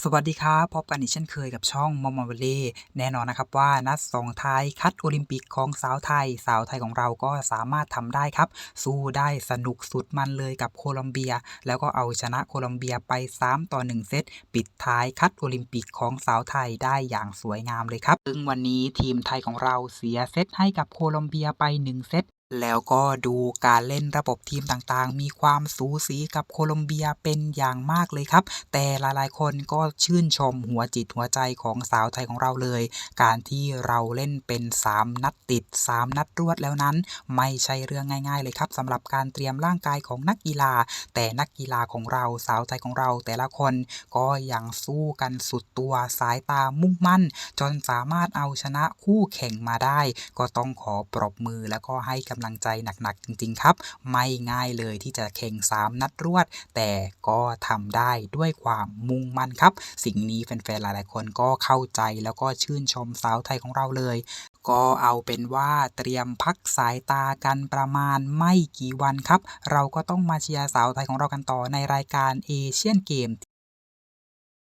สวัสดีครับ พบกันอีกเช่นเคยกับช่องมอมอวลเล่แน่นอนนะครับว่านัดส่งท้ายคัดโอลิมปิกของสาวไทย สาวไทยของเราก็สามารถทำได้ครับ สู้ได้สนุกสุดมันเลยกับโคลอมเบีย แล้วก็เอาชนะโคลอมเบียไป 3 ต่อ 1 เซต ปิดท้ายคัดโอลิมปิกของสาวไทยได้อย่างสวยงามเลยครับ ซึ่งวันนี้ทีมไทยของเราเสียเซตให้กับโคลอมเบียไป 1 เซต แล้วก็ดูการเล่นระบบทีมต่างๆ มีความสูสีกับโคลอมเบียเป็นอย่างมากเลยครับ แต่หลายๆ คนก็ชื่นชมหัวจิตหัวใจของสาวไทยของเราเลย การที่เราเล่นเป็น 3 นัดติด 3 นัดรวดแล้วนั้น ไม่ใช่เรื่องง่าย ๆ เลยครับสำหรับการเตรียมร่างกายของนักกีฬา แต่นักกีฬาของเราสาวไทยของเราแต่ละคนก็ยังสู้กันสุดตัวสายตามุ่งมั่น จนสามารถเอาชนะคู่แข่งมาได้ ก็ต้องขอปรบมือแล้วก็ให้กำลังใจหนักๆจริง ๆ ครับ ไม่ง่ายเลยที่จะแข่ง3นัดรวด แต่ก็ทำได้ด้วยความมุ่งมั่นครับ สิ่งนี้แฟนๆหลายๆ คนก็เข้าใจแล้วก็ชื่นชมสาวไทยของเราเลย ก็เอาเป็นว่าเตรียมพักสายตากันประมาณไม่กี่วันครับ เราก็ต้องมาเชียร์สาวไทยของเรากันต่อในรายการเอเชียนเกม